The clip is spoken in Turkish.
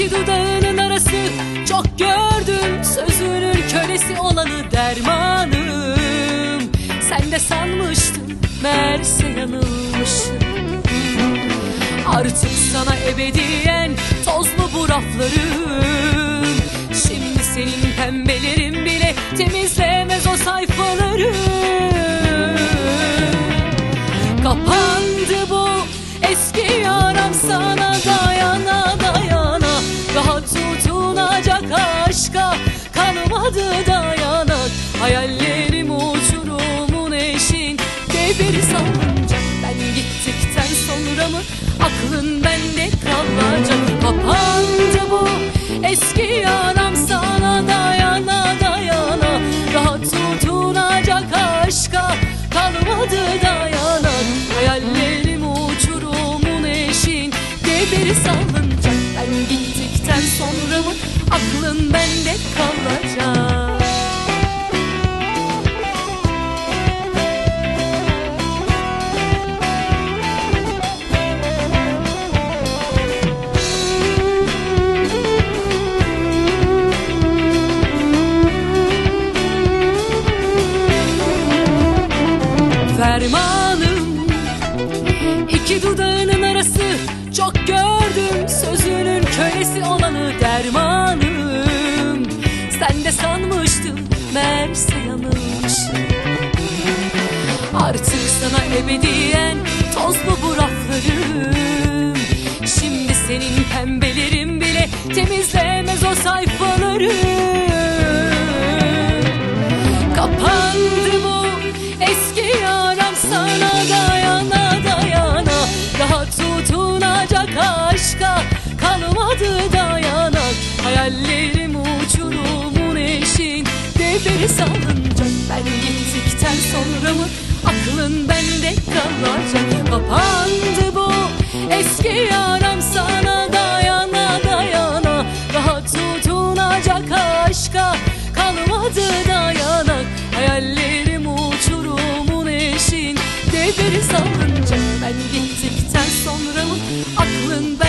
İki dudağının arası çok gördüm. Sözünün kölesi olanı dermanım. Sen de sanmıştın meğerse yanılmışsın Artık sana ebediyen tozlu bu rafların? Şimdi senin pembelerin bile temizlemez o sayfaları. Kapandı bu eski yaram sana. Kalmadı dayanak Hayallerim uçurumun eşinde bir salıncak Ben gittikten sonra mı? Aklın bende kalacak. Kapandı bu eski yaram sana dayana dayana. Rahat tutunacak aşka kalmadı dayanak Hayallerim uçurumun eşinde bir salıncak Ben gittikten sonra mı? Aklın bende kalacak fermanım. İki dudağının arası çok gördüm. Sözünün kölesi olanı dermanım. Sen de sanmıştın meğerse yanılmışım Artık sana ebediyen tozlu bu raflarım? Şimdi senin pembelerin bile temizlemez o sayfaları. Kapandı hayallerim uçurumun eşin Devleri salınacak ben gittikten sonra mı Aklın bende kalacak? Kapandı bu eski yaram sana dayana dayana. Daha tutunacak aşka kalmadı dayanak Hayallerim uçurumun eşin Devleri salınacak ben gittikten sonra mı Aklın